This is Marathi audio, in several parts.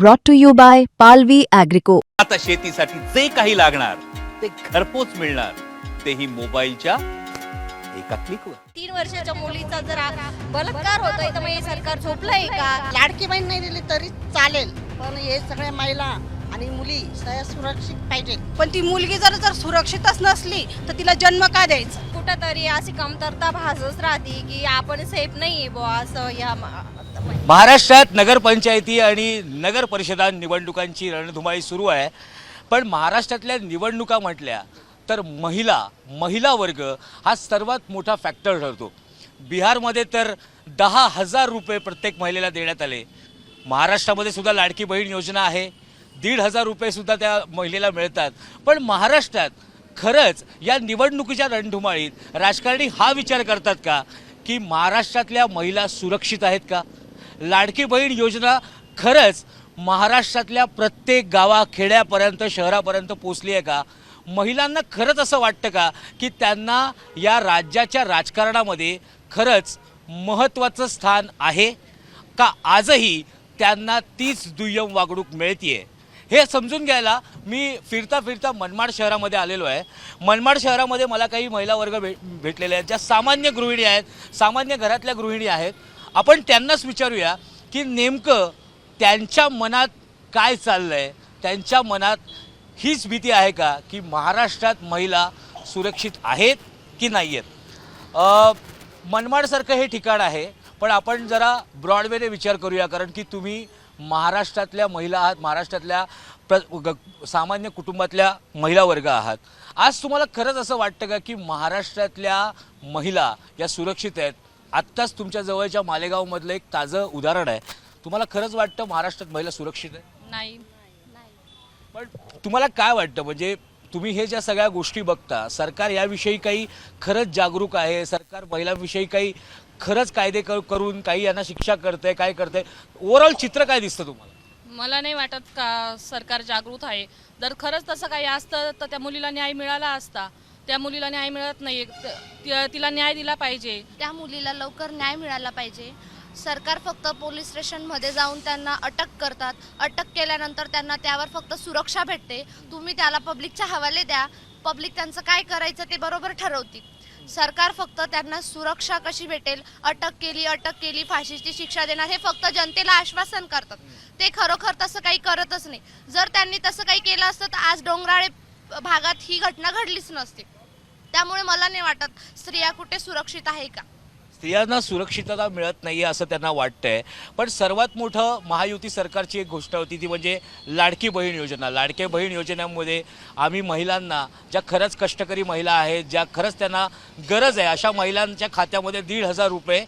brought to you by Palvi Agrico. आता शेतीसाठी जे काही लागणार ते घरपोच मिळणार. तेही मोबाईलच्या एका क्लिकवर तीन वर्षाच्या मुलीचा जर आ- बलात्कार होतोय तर मग हे सरकार झोपलंय का? लाडकी बहीण नाही दिली तरी चालेल पण हे सगळ्या महिला आणि मुली सगळ्या सुरक्षित पाहिजे. पण ती मुलगी जर जर सुरक्षितच नसली तर तिला जन्म का द्यायचा? कुठंतरी अशी कमतरता भासच राहते की आपण सेफ नाहीये बुवा असं या म- महाराष्ट्रात नगरपंचायती आणि नगर परिषदा निवडणुकांची रणधुमाळी सुरू आहे. पण महाराष्ट्रातल्या निवडणुका म्हटल्या तर महिला महिला वर्ग हा सर्वात मोठा फॅक्टर ठरतो. बिहारमध्ये तर दहा हजार रुपये प्रत्येक महिलेला देण्यात आले. महाराष्ट्रामध्ये सुद्धा लाडकी बहीण योजना आहे. दीड हजार रुपयेसुद्धा त्या महिलेला मिळतात. पण महाराष्ट्रात खरंच या निवडणुकीच्या रणधुमाळीत राजकारणी हा विचार करतात का? की महाराष्ट्रातल्या महिला सुरक्षित आहेत का? लाडकी बहीण योजना खरंच महाराष्ट्रातल्या प्रत्येक गावा खेड्यापर्यंत शहरापर्यंत पोचली आहे का? महिलांना खरंच असं वाटतं का की त्यांना या राज्याच्या राजकारणामध्ये खरंच महत्त्वाचं स्थान आहे? का आजही त्यांना तीच दुय्यम वागणूक मिळतीये? हे समजून घ्यायला मी फिरता फिरता मनमाड शहरामध्ये आलेलो आहे. मनमाड शहरामध्ये मला काही महिला वर्ग भेट भेटलेले आहेत ज्या सामान्य गृहिणी आहेत सामान्य घरातल्या गृहिणी आहेत. आपण त्यांनाच विचारूया की नेमकं त्यांच्या मनात काय चाललं आहे त्यांच्या मनात हीच भीती आहे का की महाराष्ट्रात महिला सुरक्षित आहेत की नाही आहेत मनमाडसारखं हे ठिकाण आहे पण आपण जरा ब्रॉडवेने विचार करूया कारण की तुम्ही महाराष्ट्रातल्या महिला आहात महाराष्ट्रातल्या प्र ग- सामान्य कुटुंबातल्या महिला वर्ग आहात. आज तुम्हाला खरंच असं वाटतं का की महाराष्ट्रातल्या महिला या सुरक्षित आहेत? आत्ताच तुमच्या जवळच्या मालेगावमधलं एक ताजं उदाहरण आहे. तुम्हाला खरंच वाटतं महाराष्ट्रात महिला सुरक्षित आहे? नाही. पण तुम्हाला काय वाटतं? म्हणजे तुम्ही हे ज्या सगळ्या गोष्टी बघता सरकार याविषयी काही खरंच जागरूक आहे? सरकार महिलांविषयी काही खरंच कायदे क- करून काही यांना शिक्षा करतंय काय करतंय? ओव्हरऑल चित्र काय दिसतं तुम्हाला? मला नाही वाटत का सरकार जागृत आहे. जर खरंच तसं काही असतं तर त्या मुलीला न्याय मिळाला असता. त्या मुलीला न्याय मिळत नाही त- तिला न्याय दिला पाहिजे. त्या मुलीला लवकर न्याय मिळाला पाहिजे. सरकार फक्त पोलीस स्टेशनमध्ये जाऊन त्यांना अटक करतात. अटक केल्यानंतर त्यांना त्यावर फक्त सुरक्षा भेटते. तुम्ही त्याला पब्लिकच्या हवाले द्या. पब्लिक त्यांचं काय करायचं ते बरोबर ठरवतील. सरकार फक्त त्यांना सुरक्षा कशी भेटेल? अटक केली अटक केली फाशीची शिक्षा देणार हे फक्त जनतेला आश्वासन करतात. ते खरोखर तसं काही करतच नाही. जर त्यांनी तसं काही केलं असतं तर आज डोंगराळे भागात ही घटना घडलीच नसती. त्यामुळे मला नाही वाटत स्त्रिया कुठे सुरक्षित आहे का. स्त्रियांना सुरक्षितता मिळत नाही असं त्यांना वाटतंय. पण सर्वात मोठं महायुती सरकारची एक गोष्ट होती ती म्हणजे लाडकी बहीण योजना. लाडके बहीण योजनेमध्ये आम्ही महिलांना ज्या खरंच कष्टकरी महिला आहेत ज्या खरंच त्यांना गरज आहे अशा महिलांच्या खात्यामध्ये दीड हजार रुपये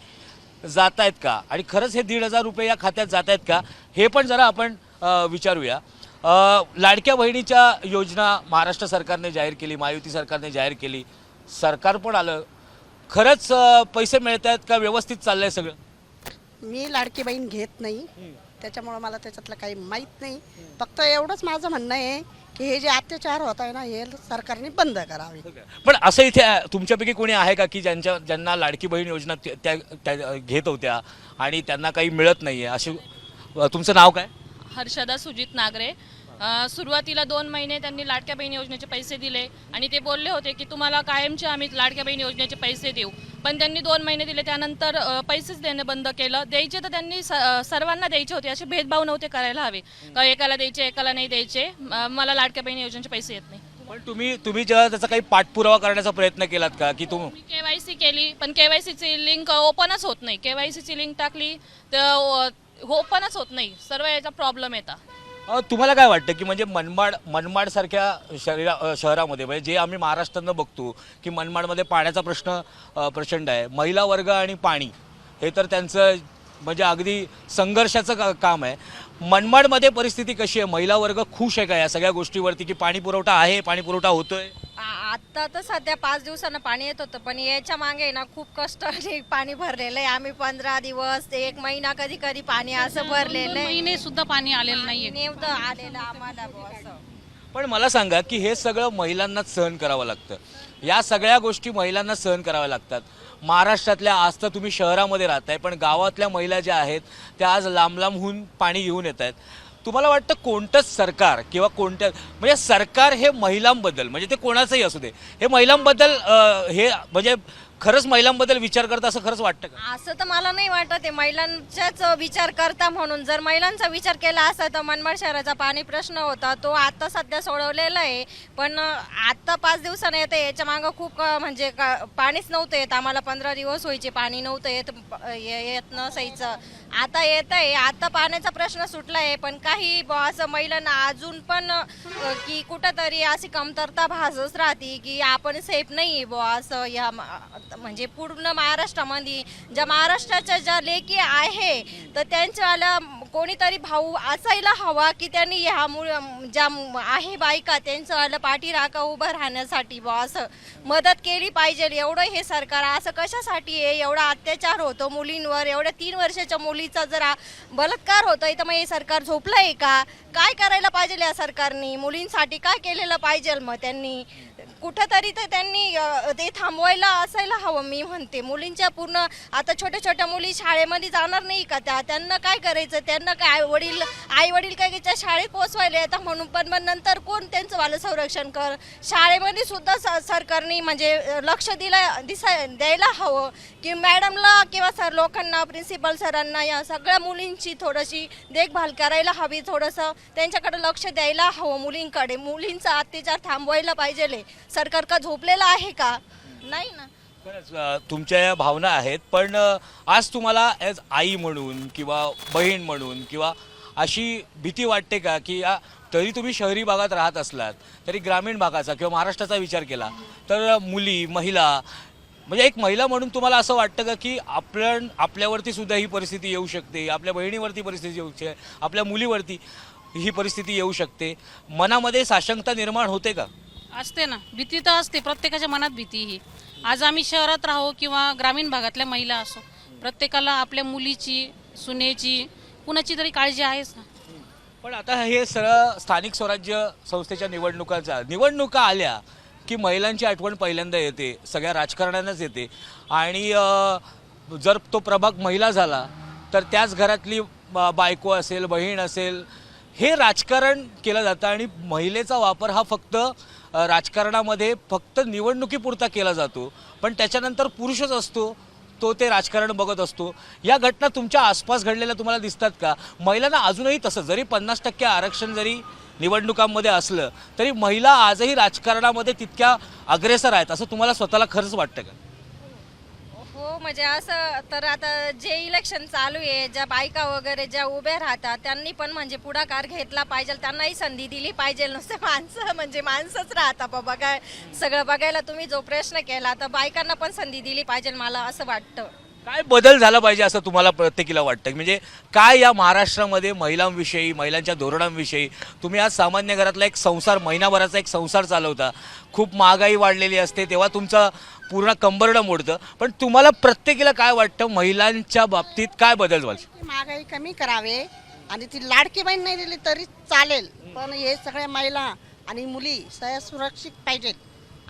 जात आहेत का? आणि खरंच हे दीड हजार रुपये या खात्यात जात आहेत का? हे पण जरा आपण विचारूया. लाडक्या बहिणीच्या योजना महाराष्ट्र सरकारने जाहीर केली महायुती सरकारने जाहीर केली. सरकार पण आलं. खरंच पैसे मिळत आहेत का? व्यवस्थित चाललंय सगळं? मी लाडकी बहीण घेत नाही. त्याच्यामुळं मला त्याच्यातलं काही माहीत नाही. फक्त एवढंच माझं म्हणणं आहे की हे जे अत्याचार होत आहे ना हे सरकारने बंद करावे. पण असं इथे तुमच्यापैकी कोणी आहे का की ज्यांच्या ज्यांना लाडकी बहीण योजना त्या त्या- त्या घेत होत्या आणि त्यांना काही मिळत नाही आहे असे तुमचं नाव काय? हर्षदा सुजित नागरे सुरुवातीला दोन महिने त्यांनी लाडक्या बहीण योजनेचे पैसे दिले आणि ते बोलले होते की तुम्हाला कायमचे आम्ही लाडक्या बहीण योजनेचे पैसे देऊ. पण त्यांनी दोन महिने दिले त्यानंतर पैसेच देणं बंद केलं. द्यायचे तर त्यांनी सर्वांना द्यायचे होते असे भेदभाव नव्हते करायला हवे. का एकाला द्यायचे एकाला नाही द्यायचे मला लाडक्या बहीण योजनेचे पैसे येत नाही. पण तुम्ही तुम्ही जेव्हा त्याचा काही पाठपुरावा करण्याचा प्रयत्न केलात का की तुम मी केवायसी केली पण केवायसीची लिंक ओपनच होत नाही. केवायसीची लिंक टाकली तर ओपनच होत नाही. सर्व याचा प्रॉब्लेम येतात. अ, तुम्हाला काय वाटतं की म्हणजे मनमाड मनमाडसारख्या शरीरा अ, शहरामध्ये म्हणजे जे आम्ही महाराष्ट्रानं बघतो की मनमाडमध्ये पाण्याचा प्रश्न अ, प्रचंड आहे. महिला वर्ग आणि पाणी हे तर त्यांचं म्हणजे अगदी संघर्षाचं का काम आहे. मनमाडमध्ये परिस्थिती कशी आहे? महिला वर्ग खुश आहे का या सगळ्या गोष्टीवरती की पाणी पुरवठा आहे पाणी पुरवठा होतोय? आता तर सध्या पाच दिवसानं पाणी येत होतं पण याच्या मागे ना खूप कष्ट आणि पाणी भरलेलं आहे. आम्ही पंधरा दिवस एक महिना कधी कधी पाणी असं भरलेलं आहे. महिने सुद्धा पाणी आलेलं नाहीये. नेमकं आलेलं आम्हाला बुवा असं. पण मला सांगा की हे सगळं महिलांनाच सहन करावं लागतं. या सगळ्या गोष्टी महिलांना सहन कराव्या लागतात. महाराष्ट्रातल्या आज तर तुम्ही शहरामध्ये राहताय पण गावातल्या महिला ज्या आहेत त्या आज लांब लांबहून पाणी घेऊन येत आहेत तुम्हाला वाटतं कोणतंच सरकार किंवा कोणत्या म्हणजे सरकार हे महिलांबद्दल म्हणजे ते कोणाचंही असू दे हे महिलांबद्दल हे म्हणजे खरंच महिलांबद्दल विचार करता असं खरंच वाटतं का? असं तर मला नाही वाटत आहे. महिलांचाच विचार करता म्हणून. जर महिलांचा विचार केला असता तर मनमाड शहराचा पाणी प्रश्न होता. तो आता सध्या सोडवलेला आहे. पण आता पाच दिवसाने येते याच्या मागं खूप म्हणजे का- पाणीच नव्हतं येत. आम्हाला पंधरा दिवस व्हायचे. पाणी नव्हतं येत प- ये- येत नसायचं आता येत आहे आता पाण्याचा प्रश्न सुटला आहे पण काही बुवा असं महिलांना अजून पण की कुठंतरी अशी कमतरता भासच राहते की आपण सेफ नाही बुवा असं या म्हणजे पूर्ण महाराष्ट्रामध्ये ज्या महाराष्ट्राच्या ज्या लेकी आहे तर त्यांच्यावाला कोणीतरी भाऊ असायला हवा की त्यांनी ह्या मु ज्या आहे बायका त्यांच्यावाला पाठीराखा उभं राहण्यासाठी बुवा असं मदत केली पाहिजे एवढं हे सरकार. असं कशासाठी आहे? एवढा अत्याचार होतो मुलींवर. एवढ्या तीन वर्षाच्या मुलीचा जरा बलात्कार होतोय. तर मग हे सरकार झोपलं आहे का? काय करायला पाहिजे या सरकारने? मुलींसाठी काय केलेलं पाहिजे? मग त्यांनी कुठंतरी तर त्यांनी ते थांबवायला असायला हवं मी म्हणते. मुलींच्या पूर्ण आता छोट्या छोट्या मुली शाळेमध्ये जाणार नाही का? त्या त्यांना काय करायचं? त्यांना काय आई वडील आई वडील काय त्या शाळेत पोचवायला येतात म्हणून. पण मग नंतर कोण त्यांचं वालं संरक्षण कर? शाळेमध्ये सुद्धा स- सरकारने म्हणजे लक्ष दिला दिसाय द्यायला हवं. की मॅडमला किंवा सर लोकांना प्रिन्सिपल सरांना या सगळ्या मुलींची थोडीशी देखभाल करायला हवी थोडंसं त्यांच्याकडे लक्ष द्यायला हवं मुलींकडे. मुलींचा अत्याचार थांबवायला पाहिजे. सरकार का झोपलेलं आहे का? नाही ना. तुमच्या या भावना आहेत पण आज तुम्हाला ॲज आई म्हणून किंवा बहीण म्हणून किंवा अशी भीती वाटते का की या तरी तुम्ही शहरी भागात राहत असलात तरी ग्रामीण भागाचा किंवा महाराष्ट्राचा विचार केला तर मुली महिला म्हणजे एक महिला म्हणून तुम्हाला असं वाटतं का की आपण आपल्यावरती सुद्धा ही परिस्थिती येऊ शकते आपल्या बहिणीवरती परिस्थिती येऊ शकते आपल्या मुलीवरती ही परिस्थिती येऊ शकते मनामध्ये साशंकता निर्माण होते का? असते ना भीती तर असते प्रत्येकाच्या मनात भीती ही. आज आम्ही शहरात राहो किंवा ग्रामीण भागातल्या महिला असो प्रत्येकाला आपल्या मुलीची सुनेची कुणाची तरी काळजी आहेच ना. पण आता हे सरळ स्थानिक स्वराज्य संस्थेच्या निवडणुकाचा निवडणुका आल्या की महिलांची आठवण पहिल्यांदा येते सगळ्या राजकारण्यानंच येते. आणि जर तो प्रभाग महिला झाला तर त्याच घरातली बायको असेल बहीण असेल हे राजकारण केलं जातं आणि महिलेचा वापर हा फक्त राजकारणामध्ये फक्त निवडणुकीपुरता केला जातो पण त्याच्यानंतर पुरुषच असतो तो ते राजकारण बघत असतो. या घटना तुमच्या आसपास घडलेल्या तुम्हाला दिसतात का? महिलांना अजूनही तसं जरी पन्नास टक्के आरक्षण जरी निवडणुकांमध्ये असलं तरी महिला आजही राजकारणामध्ये तितक्या अग्रेसर आहेत असं तुम्हाला स्वतःला खरंच वाटतं का? म्हणजे असं तर आता जे इलेक्शन चालू आहे ज्या बायका वगैरे ज्या उभ्या राहतात त्यांनी पण म्हणजे पुढाकार घेतला पाहिजे त्यांनाही संधी दिली पाहिजे. नुसते माणसं म्हणजे माणसंच राहतात बाबा. काय सगळं बघायला तुम्ही जो प्रश्न केला तर बायकांना पण संधी दिली पाहिजे मला असं वाटतं. काय बदल झाला पाहिजे असं तुम्हाला प्रत्येकीला वाटतं? म्हणजे काय या महाराष्ट्रामध्ये महिलांविषयी महिलांच्या धोरणांविषयी? तुम्ही आज सामान्य घरातला एक संसार महिनाभराचा एक संसार चालवता. खूप महागाई वाढलेली असते तेव्हा तुमचं पूर्ण कंबरडं मोडतं. पण तुम्हाला प्रत्येकीला काय वाटतं? महिलांच्या बाबतीत काय बदल झाला? महागाई कमी करावे आणि ती लाडकी बहीण नाही दिली तरी चालेल. पण हे सगळ्या महिला आणि मुली सगळ्या सुरक्षित पाहिजेत.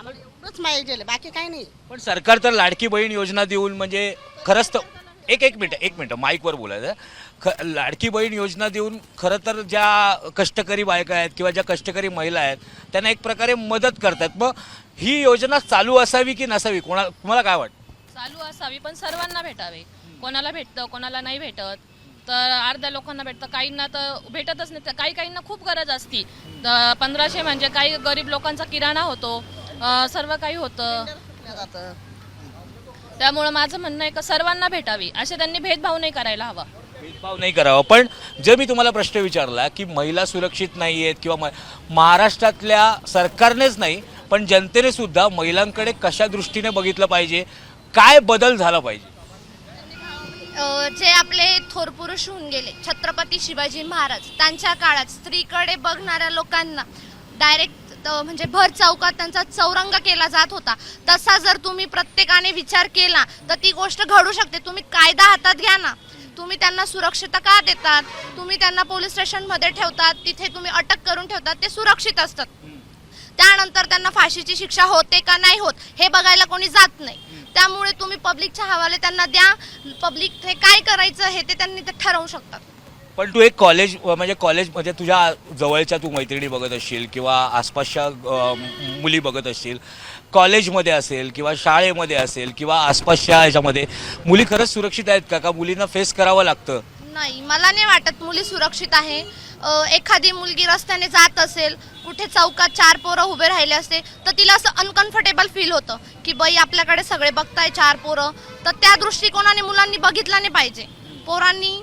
आम्हाला एवढंच पाहिजे बाकी काही नाही. पण सरकार तर लाडकी बहीण योजना देऊन म्हणजे खरंच तर एक एक मिनटं एक मिनटं माईकवर बोलायचं ख लाडकी बहीण योजना देऊन खरं तर ज्या कष्टकरी बायका आहेत किंवा ज्या कष्टकरी महिला आहेत त्यांना एक प्रकारे मदत करतात. मग ही योजना चालू असावी की नसावी? कोणा तुम्हाला काय वाटतं? चालू असावी पण सर्वांना भेटावे. कोणाला भेटतं कोणाला नाही भेटत तर अर्ध्या लोकांना भेटतं. काहींना तर भेटतच नाही. तर काही काहींना खूप गरज असती. तर पंधराशे म्हणजे काही गरीब लोकांचा किराणा होतो. अं, सर्व काही होतं. जातं त्यामुळं माझं म्हणणं आहे का सर्वांना भेटावी. असे त्यांनी भेदभाव नाही करायला हवा. भेदभाव नाही करावा. पण जे मी तुम्हाला प्रश्न विचारला की महिला सुरक्षित नाही आहेत किंवा म- महाराष्ट्रातल्या सरकारनेच नाही पण जनतेने सुद्धा महिलांकडे कशा दृष्टीने बघितलं पाहिजे? काय बदल झाला पाहिजे? अ, जे आपले थोर पुरुष होऊन गेले छत्रपती शिवाजी महाराज त्यांच्या काळात स्त्रीकडे बघणाऱ्या लोकांना डायरेक्ट म्हणजे भर चौकात त्यांचा चौरंग केला जात होता. तसा जर तुम्ही प्रत्येकाने विचार केला तर ती गोष्ट घडू शकते. तुम्ही कायदा हातात घ्या ना. तुम्ही त्यांना सुरक्षितता का देतात? तुम्ही त्यांना पोलीस स्टेशनमध्ये ठेवतात तिथे तुम्ही अटक करून ठेवतात ते सुरक्षित असतात. त्यानंतर त्यांना फाशीची शिक्षा होते का नाही होत हे बघायला कोणी जात नाही. त्यामुळे तुम्ही पब्लिकच्या हवाले त्यांना द्या. पब्लिक हे काय करायचं हे ते त्यांनी ते ठरवू शकतात. पण तू एक कॉलेज म्हणजे कॉलेज म्हणजे तुझ्या जवळच्या तू मैत्रिणी बघत असशील किंवा आसपासच्या मुली बघत असशील कॉलेजमध्ये असेल किंवा शाळेमध्ये असेल किंवा आसपासच्या ह्याच्यामध्ये मुली खरंच सुरक्षित आहेत का? का मुलींना फेस करावं लागतं? नाही मला नाही वाटत मुली सुरक्षित आहे. एखादी मुलगी रस्त्याने जात असेल कुठे चौकात चार पोरं उभे राहिले असते तर तिला असं अनकम्फर्टेबल फील होतं की बाई आपल्याकडे सगळे बघताय चार पोरं. तर त्या दृष्टिकोनाने मुलांनी बघितलं नाही पाहिजे. पोरांनी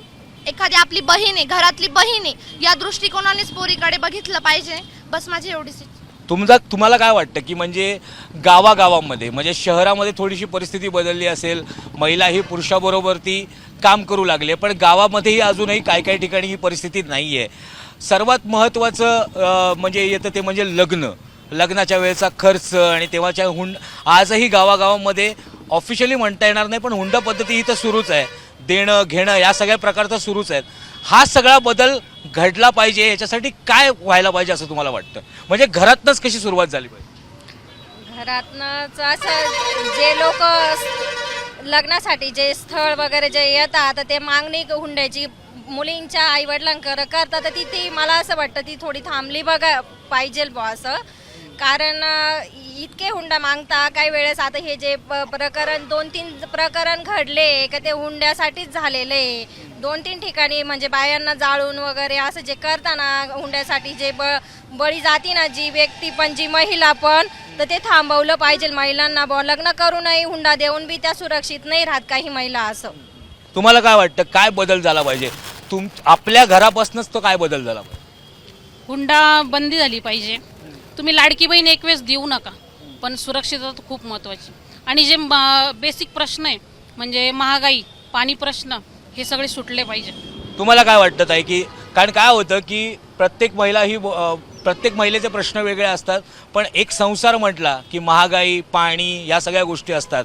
एखादी आपली बहीण आहे घरातली बहीण आहे या दृष्टिकोनानेच पोरीकडे बघितलं पाहिजे. बस माझी एवढीच इच्छा. तुमचा तुम्हाला काय वाटतं की म्हणजे गावागावामध्ये म्हणजे शहरामध्ये थोडीशी परिस्थिती बदलली असेल महिला ही पुरुषाबरोबर ती काम करू लागले पण गावामध्येही अजूनही काही काही ठिकाणी ही परिस्थिती नाही आहे सर्वात महत्त्वाचं अं, म्हणजे येतं ते म्हणजे लग्न. लग्नाच्या वेळेचा खर्च आणि तेव्हाच्या हुंड आजही गावागावामध्ये ऑफिशियली म्हणता येणार नाही पण हुंडा पद्धती ही तर सुरूच आहे. देणं घेणं या सगळ्या प्रकारचं सुरूच आहेत. हा सगळा बदल घडला पाहिजे याच्यासाठी काय व्हायला पाहिजे असं तुम्हाला वाटतं? म्हणजे घरातनंच कशी सुरुवात झाली पाहिजे? घरातनंच असं जे लोक लग्नासाठी जे स्थळ वगैरे जे येतात तर ते मागणी हुंड्याची मुलींच्या आईवडिलांकडे करतात तर ती ती मला असं वाटतं ती थोडी थांबली बघा पाहिजे बुवा असं. कारण इतके हुंडा मागता काही वेळेस आता हे जे प- प्रकरण दोन तीन प्रकरण घडले का ते हुंड्यासाठीच झालेले दोन तीन ठिकाणी म्हणजे बायांना जाळून वगैरे असं जे करताना हुंड्यासाठी जे ब बळी जाती ना जी व्यक्ती पण जी महिला पण तर ते थांबवलं पाहिजे. महिलांना बुवा लग्न करूनही हुंडा देऊन बी त्या सुरक्षित नाही राहत काही महिला असं. तुम्हाला काय वाटतं काय बदल झाला पाहिजे? तुम आपल्या घरापासूनच तो काय बदल झाला पाहिजे? हुंडा बंदी झाली पाहिजे. तुम्ही लाडकी बहीण एक वेळेस देऊ नका. पण सुरक्षितता तर खूप महत्त्वाची आणि जे बेसिक प्रश्न आहे म्हणजे महागाई पाणी प्रश्न हे सगळे सुटले पाहिजे. तुम्हाला काय वाटतं ताई की कारण काय होतं की प्रत्येक महिला ही प्रत्येक महिलेचे प्रश्न वेगळे असतात पण एक संसार म्हटला की महागाई पाणी या सगळ्या गोष्टी असतात.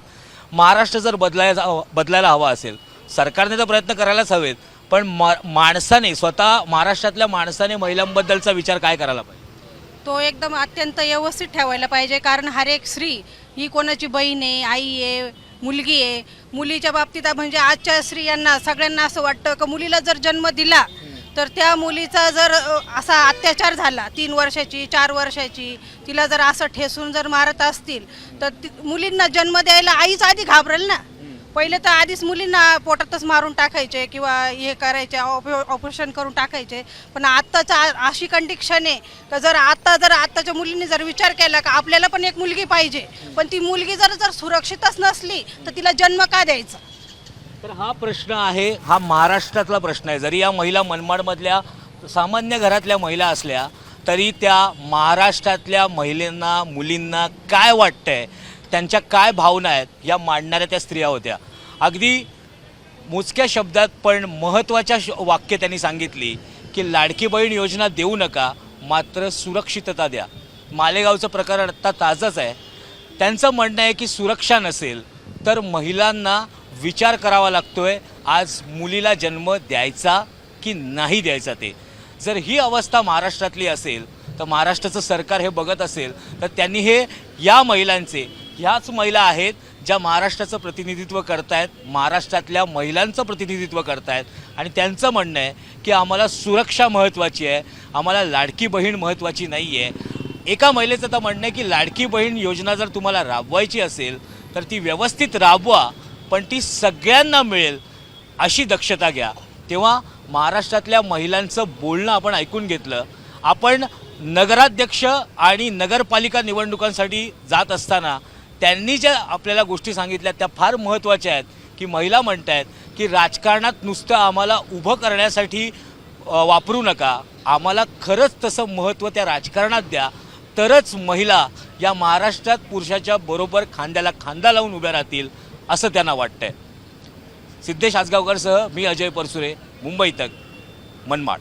महाराष्ट्र जर बदलायला बदलायला हवा असेल सरकारने तर प्रयत्न करायलाच हवेत पण मा माणसाने स्वतः महाराष्ट्रातल्या माणसाने महिलांबद्दलचा विचार काय करायला पाहिजे? तो एकदम अत्यंत व्यवस्थित ठेवायला पाहिजे कारण हर एक स्त्री ही कोणाची बहीण आहे आई आहे मुलगी आहे. मुलीच्या बाबतीत म्हणजे आजच्या स्त्रियांना सगळ्यांना असं वाटतं का मुलीला जर जन्म दिला तर त्या मुलीचा जर असा अत्याचार झाला तीन वर्षाची चार वर्षाची तिला जर असं ठेसून जर मारत असतील तर ती मुलींना जन्म द्यायला आईच आधी घाबरेल ना? पहिले तर आधीच मुलींना पोटातच मारून टाकायचे किंवा हे करायचे ऑप- ऑपरेशन करून टाकायचे. पण आत्ताचा अशी कंडिक्शन आहे का जर आत्ता जर आत्ताच्या मुलींनी जर विचार केला का आपल्याला पण एक मुलगी पाहिजे. पण ती मुलगी जर जर सुरक्षितच नसली तर तिला जन्म का द्यायचा? तर हा प्रश्न आहे हा महाराष्ट्रातला प्रश्न आहे. जरी या महिला मनमाडमधल्या सामान्य घरातल्या महिला असल्या तरी त्या महाराष्ट्रातल्या महिलांना मुलींना काय वाटतंय? त्यांच्या काय भावना आहेत या मांडणाऱ्या त्या स्त्रिया होत्या. अगदी मोजक्या शब्दात पण महत्त्वाच्या श वाक्य त्यांनी सांगितली की लाडकी बहीण योजना देऊ नका मात्र सुरक्षितता द्या. मालेगावचं प्रकरण आत्ता ताजंच आहे. त्यांचं म्हणणं आहे की सुरक्षा नसेल तर महिलांना विचार करावा लागतोय आज मुलीला जन्म द्यायचा की नाही द्यायचा ते. जर ही अवस्था महाराष्ट्रातली असेल तर महाराष्ट्राचं सरकार हे बघत असेल तर त्यांनी हे या महिलांचे ह्याच महिला आहेत ज्या महाराष्ट्राचं प्रतिनिधित्व करतायत महाराष्ट्रातल्या महिलांचं प्रतिनिधित्व करतायत. आणि त्यांचं म्हणणं आहे की आम्हाला सुरक्षा महत्त्वाची आहे आम्हाला लाडकी बहीण महत्त्वाची नाही आहे एका महिलेचं तर म्हणणं आहे की लाडकी बहीण योजना जर तुम्हाला राबवायची असेल तर ती व्यवस्थित राबवा पण ती सगळ्यांना मिळेल अशी दक्षता घ्या. तेव्हा महाराष्ट्रातल्या महिलांचं बोलणं आपण ऐकून घेतलं. आपण नगराध्यक्ष आणि नगरपालिका निवडणुकांसाठी जात असताना त्यांनी ज्या आपल्याला गोष्टी सांगितल्या त्या फार महत्त्वाच्या आहेत की महिला म्हणत आहेत की राजकारणात नुसतं आम्हाला उभं करण्यासाठी वापरू नका. आम्हाला खरंच तसं महत्त्व त्या राजकारणात द्या. तरच महिला या महाराष्ट्रात पुरुषाच्या बरोबर खांद्याला खांदा लावून उभ्या राहतील असं त्यांना वाटतंय. सिद्धेश आजगावकरसह मी अजय परसुरे मुंबई तक मनमाड.